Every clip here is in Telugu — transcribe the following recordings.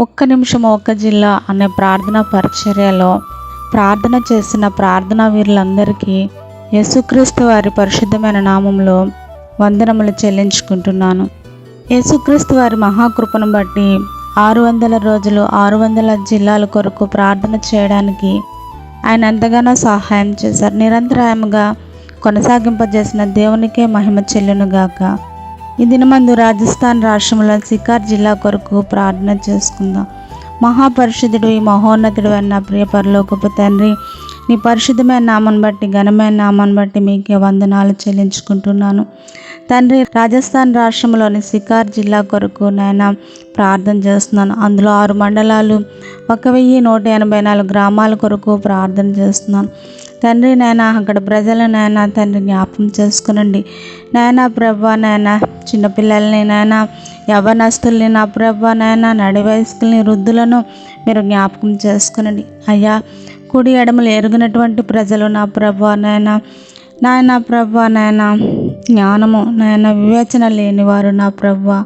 ఒక్క నిమిషం ఒక్క జిల్లా అనే ప్రార్థన పరిచర్యలో ప్రార్థన చేసిన ప్రార్థనా వీరులందరికీ యేసుక్రీస్తు వారి పరిశుద్ధమైన నామంలో వందనములు చెల్లించుకుంటున్నాను. యేసుక్రీస్తు వారి మహాకృపను బట్టి ఆరు వందల రోజులు ఆరు వందల జిల్లాల కొరకు ప్రార్థన చేయడానికి ఆయన ఎంతగానో సహాయం చేశారు. నిరంతరాయముగా కొనసాగింపజేసిన దేవునికే మహిమ చెల్లునుగాక. ఈ దినమందు రాజస్థాన్ రాష్ట్రంలో సికార్ జిల్లా కొరకు ప్రార్థన చేసుకుందాం. మహాపరిశుద్ధుడు ఈ మహోన్నతుడు అన్న ప్రియ పరలోకపు తండ్రి నీ పరిశుద్ధమైన నామాన్ని బట్టి ఘనమైన నామాన్ని బట్టి మీకే వందనాలు చెల్లించుకుంటున్నాను. తండ్రి రాజస్థాన్ రాష్ట్రంలోని సికార్ జిల్లా కొరకు నాయన ప్రార్థన చేస్తున్నాను. అందులో ఆరు మండలాలు ఒక వెయ్యి నూట ఎనభై నాలుగు గ్రామాల కొరకు ప్రార్థన చేస్తున్నాను. తండ్రి నాయన అక్కడ ప్రజల నాయన తండ్రి జ్ఞాపకం చేసుకునండి. నాయన ప్రభా నాయన చిన్నపిల్లల్ని నాయన యవనస్తుల్ని నా ప్రభా నాయన నడి వయస్కుల్ని వృద్ధులను మీరు జ్ఞాపకం చేసుకునండి. అయ్యా కుడి ఎడమలు ఎరుగినటువంటి ప్రజలు నా ప్రభా నాయన నాయన ప్రభా నాయన జ్ఞానము నాయన వివేచన లేనివారు నా ప్రభా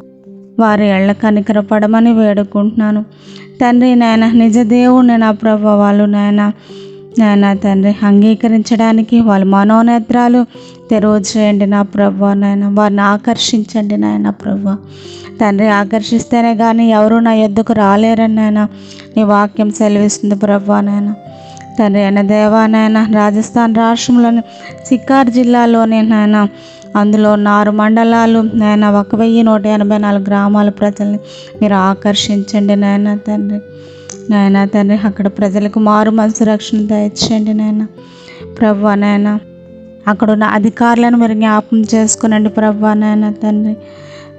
వారి ఎళ్ళ కనికరపడమని వేడుకుంటున్నాను. తండ్రి నాయన నిజ దేవుని నా ప్రభా వాళ్ళు నాయన నా తండ్రి అంగీకరించడానికి వాళ్ళ మనోనేత్రాలు తెరువు చేయండి నా ప్రభా నాయన. వారిని ఆకర్షించండి నాయన ప్రభు. తండ్రి ఆకర్షిస్తేనే కానీ ఎవరు నా యొద్దకు రాలేరని నాయన. నీ వాక్యం సెలవిస్తుంది ప్రభా నాయన. తండ్రి అయిన దేవానాయన రాజస్థాన్ రాష్ట్రంలోని సిక్కార్ జిల్లాలోని నాయన. అందులో నారు మండలాలు నాయన ఒక వెయ్యి నూట ఎనభై నాలుగు గ్రామాల ప్రజల్ని మీరు ఆకర్షించండి నాయన తండ్రి. నాయన తండ్రి అక్కడ ప్రజలకు మారు మనసు రక్షణ దయచేయండి నాయన. ప్రభు నాయన అక్కడ ఉన్న అధికారులను మీరు జ్ఞాపం చేసుకునండి ప్రభు నాయన తండ్రి.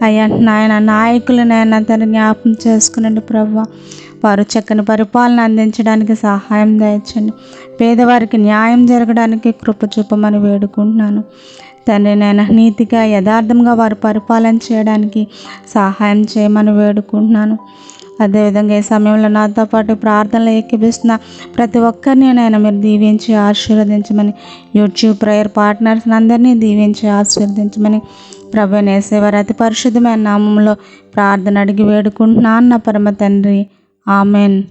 అయ్యా నాయన నాయకులు నాయన తండ్రి జ్ఞాపం చేసుకునండి ప్రభు. వారు చక్కని పరిపాలన అందించడానికి సహాయం దయచండి పేదవారికి న్యాయం జరగడానికి కృప చూపమని వేడుకుంటున్నాను. తండ్రి నాయన నీతిగా యథార్థంగా వారు పరిపాలన చేయడానికి సహాయం చేయమని వేడుకుంటున్నాను. అదేవిధంగా ఈ సమయంలో నాతో పాటు ప్రార్థనలు ఏకీపిస్తున్న ప్రతి ఒక్కరిని నేను మీరు దీవించి ఆశీర్వదించమని యూట్యూబ్ ప్రేయర్ పార్ట్నర్స్ అందరినీ దీవించి ఆశీర్వదించమని ప్రభు నేసేవారి అతి పరిశుద్ధమైన నామంలో ప్రార్థన అడిగి వేడుకుంటున్నాను. నా పరమ తండ్రి. ఆమెన్.